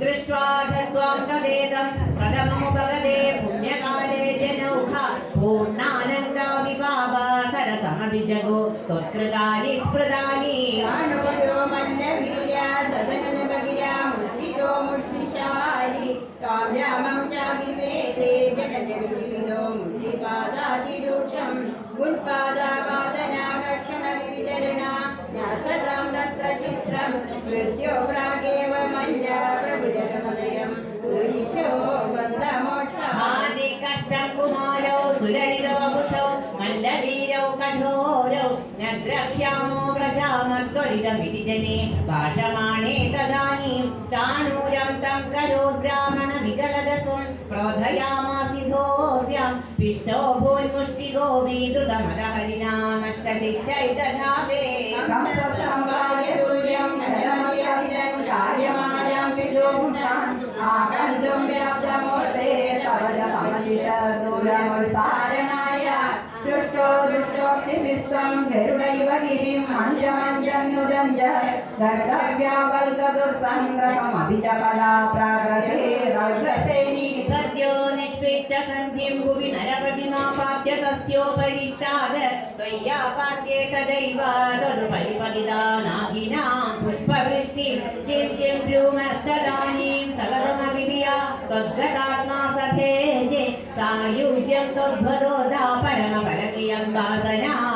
दृष्ट्वा च त्वां तदेदं प्रथमोपगते पुण्यकाले जनौघा। पूर्णानन्दाविभावा सरसमभिजगो। त्वत्कृतानि स्मृतानि अनुमतो मन्दवीर्या सदननमगिया मुष्टितो मुष्टिशाली। त्वां रामं चाभिवेदे जनजविजिविनो मुष्टिपादादिरुक्षम् उत्पादा रक्ष्यामो प्रजामध्वरिदमिति जने भाषमाणे तदानीं चाणूरं तं करो ब्राह्मणमिगलदसुं प्रोधयामासिधोऽव्यं पिष्टो भून्मुष्टिगो विदृतमदहरिणा नष्टसिद्धै दधावे कार्यमायां विदोषान् आकन्दुं व्याप्तमोर् दैव गिरिम् अञ्जमञ्जन्युदञ्ज गर्गव्याकल्कदुस्सङ्ग्रहमभिजपडा प्राग्रहे रौद्रसेनी सद्यो निष्पेच्च सन्धिं भुवि नरप्रतिमापाद्य तस्योपरिष्टाद त्वय्यापाद्ये तदैवादुपरिपदिदा नागिनां पुष्पवृष्टिं किं किं प्लूमस्तदानीं चिन्तस्तदानीं त्वद्गतात्मा सभेजे सायुज्यं त्वद्भदोदा सफेजेयं वासना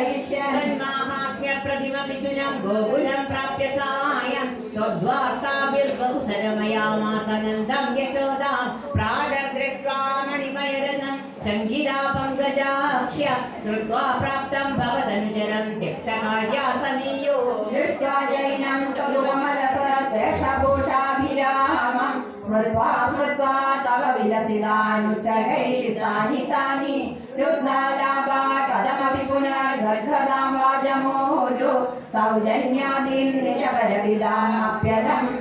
तन्माहात्म्यप्रतिमपिशुनं गोकुलं प्राप्य सायं त्वद्वार्ताभिर्बहुसरमयामासनन्दं यशोदां प्रादर्दृष्ट्वा मणिमयरनं सङ्गीता पङ्कजाक्ष्य श्रुत्वा प्राप्तं भवदनुचरं त्यक्तकार्या समीयो दृष्ट्वा जैनं तदुपमलसद्वेषभूषाभिरामं स्मृत्वा स्मृत्वा तव विलसितानुच्चैस्तानि तानि रुद्धालाभा कथमपि पुनर्गर्भदां वाजमोजो सौजन्यादीन्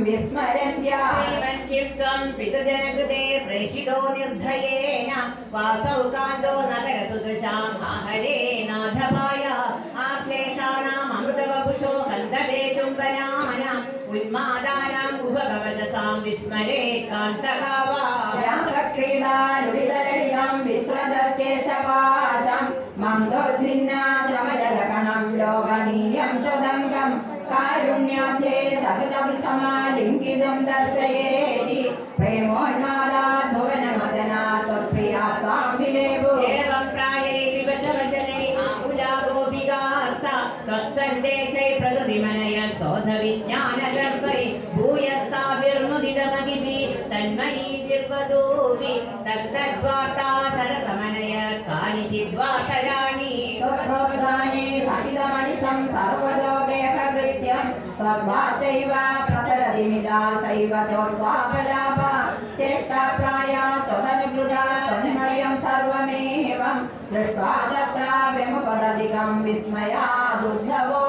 विस्मरन्त्या श्रीमन् किं प्रेषितो निर्धयेन वासौ कान्तो नगरसुदृशां आहरे नाथपाय आश्लेषाणाम् हन्तते चुम्बनानाम् उन्मादानां गुहकवचसां विस्मरे कान्तकावा व्यासक्रीडानुविदरणितं विश्वदत्केशपाशं मन्दोद्भिन्ना श्रमजलकणं लोभनीयं त्वदङ्गं कारुण्याब्धे सततविसमालिङ्गितं दर्शयेति प्रेमोन्मादात् तत्तद्वार्ता सरसमनय त्वद्वार्तैव प्रसरति चेष्टाप्राया त्वन्मयं सर्वमेवं दृष्ट्वा तत्र विमुखदधिकं विस्मयादुद्धवोऽयम् राधाया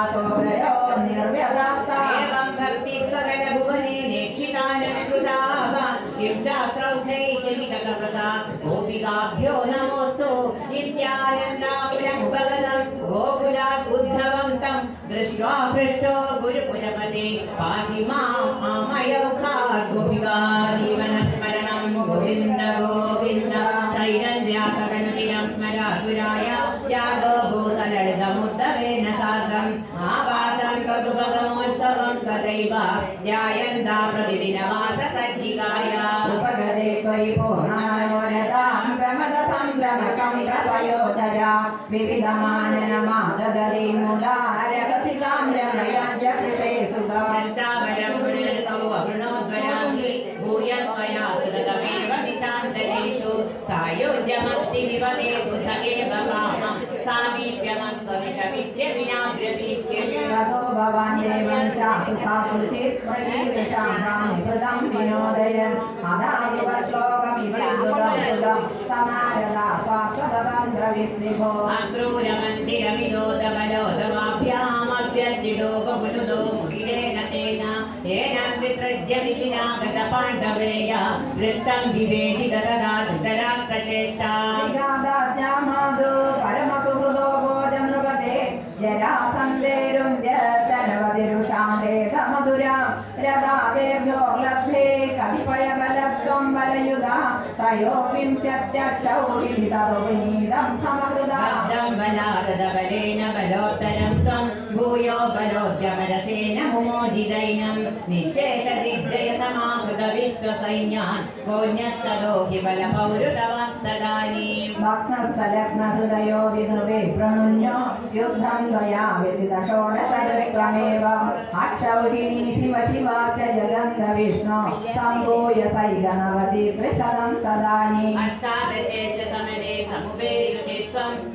സ്വാകൃഷ്ടോ ഗുരുപുരപതി പാഹി മാമയോകാസ്മരണം ഗോവിന്ദ ഗോവിന്ദ ശൈലന്ദ്രാസകന്തിനം സ്മരാതുരായ ത്യാഗോ ഭൂസലളിതമുദ്ധവേന സാർഗം. ആവാസം കതുപകമോത്സവം സദൈവ ധ്യായന്ത പ്രതിദിനമാസ സജ്ജികായ ഉപഗതേ പരിപൂർണമനോരതാം പ്രമദ സംഭ്രമകം പ്രപയോധരാ വിവിധമാനനമാ ദദതി മുലാ अवृणोद्वराङ्गि दिशान्तरेषु सायोज्यमस्ति निवदे बुध एव कामं सामीप्यमस्त्वमिषमित्य विना ब्रवीत्यम् ततो भवान् देवं शासुखासु चित्प्रकीर्षां कृतं विनोदयन् अदायुवश्लोकमिति श्रुतं सुदं सनारदा स्वात्ततन्त्रविद्विभो अक्रूरमन्दिरविनोदबलोदमाभ्यामभ्यर्चितो बहुनुदो मुखिलेन तेन येन विसृज्य विपिनागत पाण्डवेय वृत्तं विवेदित तदा धृतराष्ट्रचेष्टा विगादाज्ञामादो परमसुहृदो भोजनृपते രാസന്തേരും ജനവതിരുഷാന്തേ സമധുരാം രഥാതേ ദോർലബ്ധേ കതിപയ ബലത്വം ബലയുധ ത്രയോവിംശത്യക്ഷൗളിതോ ബലോത്തരം ത്വം. भूयो बलोद्यमरसेन मुमोजिदैनम् निःशेषदिग्जय समाहृत विश्वसैन्यान् कोऽन्यस्तलो हि ुन्यो युद्धं द्वया विधि लोड त्वया व्यतिदशोडशत्वमेव अक्षौहिणी शिव शिवास्य जगन्धविष्णो सम्पूय सै गणवति त्रिशतं तदानि।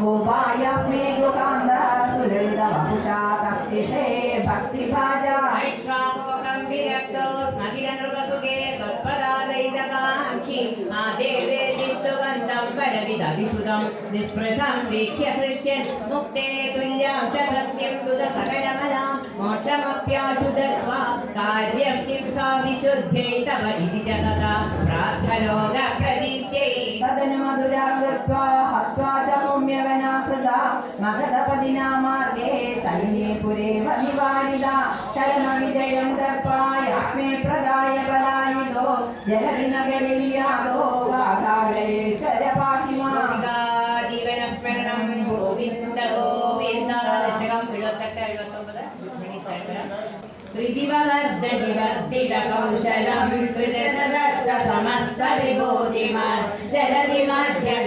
भूपायस्मि गृकान्त सुललितवपुषा तस्तिषे भक्तिभाजा ऐक्ष्वाकोकं विरक्तो स्मगिरनृपसुखे त्वत्पदादैतकाङ्क्षि आदेवेदिस्तुवन्तं परविदभिषुदं निःस्पृहं वीक्ष्य हृष्यन् मुक्ते तुल्यां च सत्यं तुद सकलमलां मोक्षमप्याशु दत्त्वा कार्यं किं सा विशुद्ध्यै तव इति तथा प्रार्थलोकप्रदीत्यै तदनु मधुरा कृत्वा हत्वा च पुण्यवना कृता मगधपदिना मार्गे सैन्ये पुरे निवारिता चरमविजयं दर्पायास्मे प्रदाय बलायितो जलधिनगरिव्यादो वातालयेश्वर पाहि माम् ृतिवर्धिवर्तिकौशलं कृतसदत्त समस्तविभूतिमान् जलधिमाध्यग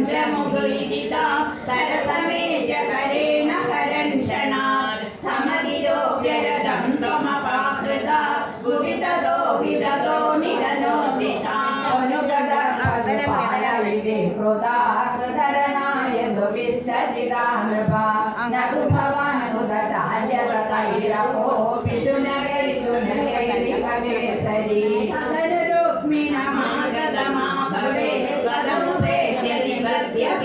गमयिष्यसि चन्द्रमुखुदिता सरसमेज करेण करञ्षणात् व्यरदं त्वमपाकृता गुविततो विदतो निदनो अनुगदपशुपालविधि कृता कृतरणाय नृपा। न तु भवान्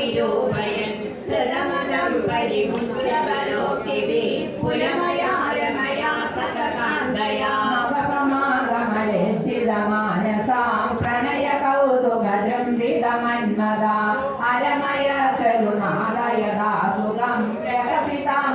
വിരൂപയൻ പ്രഥമതം പരിമുച്ചവലോകിവേ പുരമയാരമയാ സഹകാന്തയാ അവസമാഗമലസിതമാനസാ പ്രണയ കൗതുകദ്രംവിതമന്മതാ അരമയ കരുണാദയതാ സുഖം രഹസിതാം